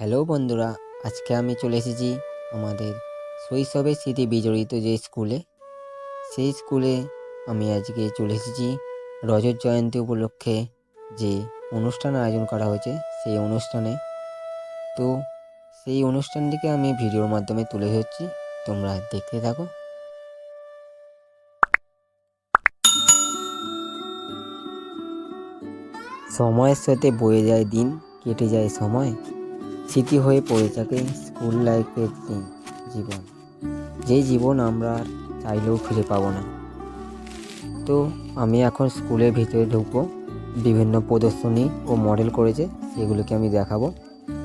Hello বন্ধুরা, আজকে আমি চলে এসেছি আমাদের শৈশবের স্মৃতি বিজড়িত যে স্কুলে। সেই স্কুলে আমি আজকে চলে এসেছি রজত জয়ন্তী উপলক্ষে যে অনুষ্ঠান আয়োজন করা হয়েছে, সেই অনুষ্ঠানে। তো সেই অনুষ্ঠানটিকে আমি ভিডিওর মাধ্যমে তুলে ধরছি, তোমরা দেখতে থাকো। সময়ের সাথে বয়ে যায় দিন, কেটে যায় সময়। স্মৃতি হয়ে পড়ে থাকে স্কুল লাইফের দিন, জীবন। যেই জীবন আমরা চাইলেও ফিরে পাবো না। তো আমি এখন স্কুলের ভিতরে ঢুকবো, বিভিন্ন প্রদর্শনী ও মডেল করেছে, সেগুলোকে আমি দেখাবো।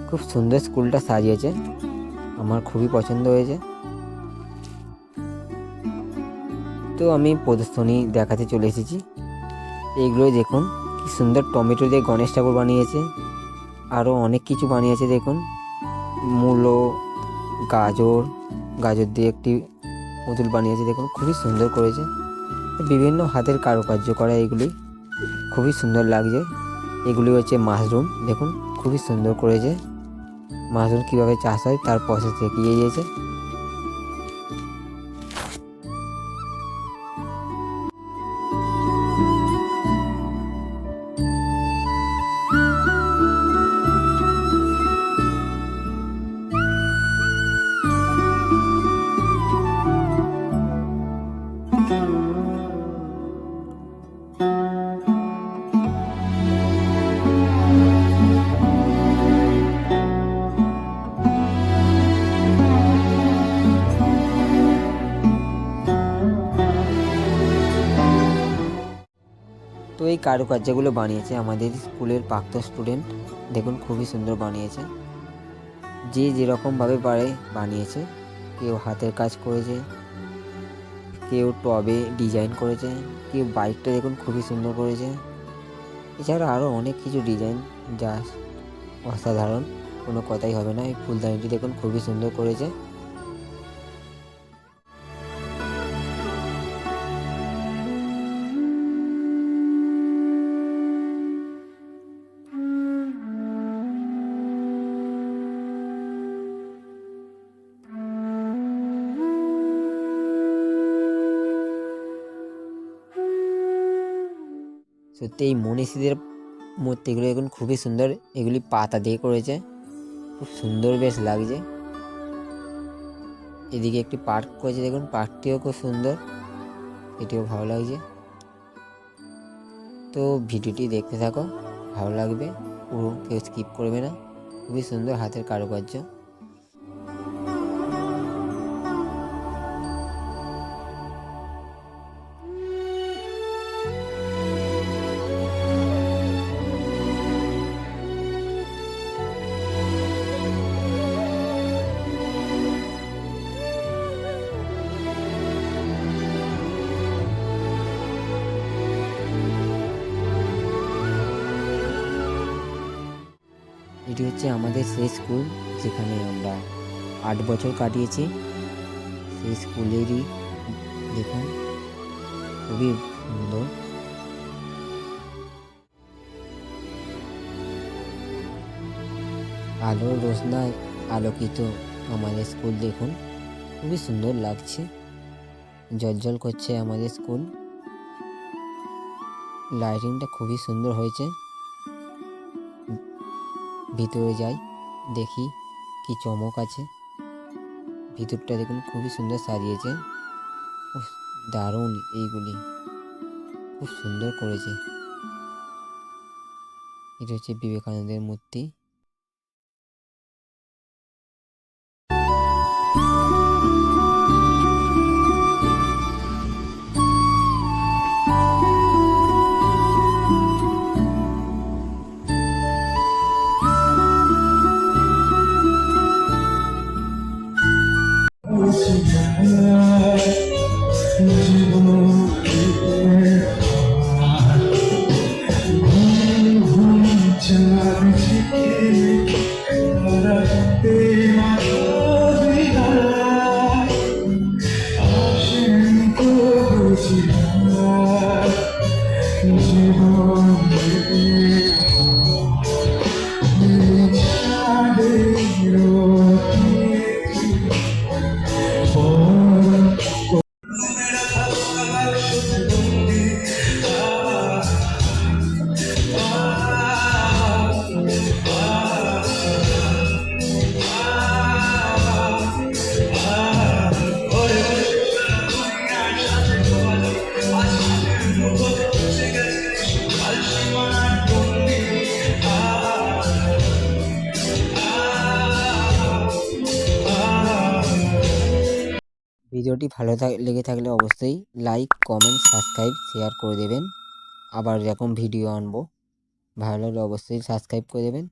খুব সুন্দর স্কুলটা সাজিয়েছে, আমার খুবই পছন্দ হয়েছে। তো আমি প্রদর্শনী দেখাতে চলে এসেছি। এইগুলো দেখুন, কি সুন্দর টমেটো দিয়ে গণেশ ঠাকুর বানিয়েছে। আরও অনেক কিছু বানিয়েছে, দেখুন। মূলো, গাজর গাজর দিয়ে একটি পুতুল বানিয়েছে, দেখুন, খুবই সুন্দর করেছে। বিভিন্ন হাতের কারুকার্য করা এগুলি, খুবই সুন্দর লাগছে। এগুলি হচ্ছে মাশরুম, দেখুন, খুবই সুন্দর করেছে। মাশরুম কীভাবে চাষ হয়, তার প্রসেস দেখিয়ে দিয়েছে। তো এই কারুকার্যগুলো বানিয়েছে আমাদের স্কুলের প্রাক্তন স্টুডেন্ট দেখুন, খুবই সুন্দর বানিয়েছে। যে যেরকমভাবে পারে বানিয়েছে, কেউ হাতের কাজ করেছে কেউ টবে ডিজাইন করেছে, কেউ বাইকটা দেখুন খুবই সুন্দর করেছে। এছাড়া আরও অনেক কিছু ডিজাইন যা অসাধারণ, কোনো কথাই হবে না। এই ফুলদানিটি দেখুন খুবই সুন্দর করেছে। সত্যি এই মনীষীদের মূর্তিগুলো এখন খুবই সুন্দর। এগুলি পাতা দিয়ে করেছে। খুব সুন্দর বেশ লাগছে। এদিকে একটি পার্ক করেছে, দেখুন, পার্কটিও খুব সুন্দর। এটিও ভালো লাগছে। তো ভিডিওটি দেখতে থাকো, ভালো লাগবে। পুরো কেউ স্কিপ করবে না। খুবই সুন্দর হাতের কারুকার্য। এটি হচ্ছে আমাদের সেই স্কুল যেখানে আমরা আট বছর কাটিয়েছি। সেই স্কুলেরই দেখুন খুবই সুন্দর। আলোর রোশনায় আলোকিত আমাদের স্কুল দেখুন। খুবই সুন্দর লাগছে। জলজল করছে আমাদের স্কুল। লাইটিংটা খুবই সুন্দর হয়েছে। ভিতরে যাই, দেখি কি চমক আছে। ভিতরটা দেখুন, খুবই সুন্দর সাজিয়েছে। দারুণ এইগুলি। খুব সুন্দর করেছে। এটা হচ্ছে বিবেকানন্দের মূর্তি। you. ভিডিওটি ভালো লেগে থাকলে অবশ্যই লাইক কমেন্ট সাবস্ক্রাইব শেয়ার করে দেবেন। আবার এরকম ভিডিও আনব, ভালো লাগলে অবশ্যই সাবস্ক্রাইব করে দেবেন।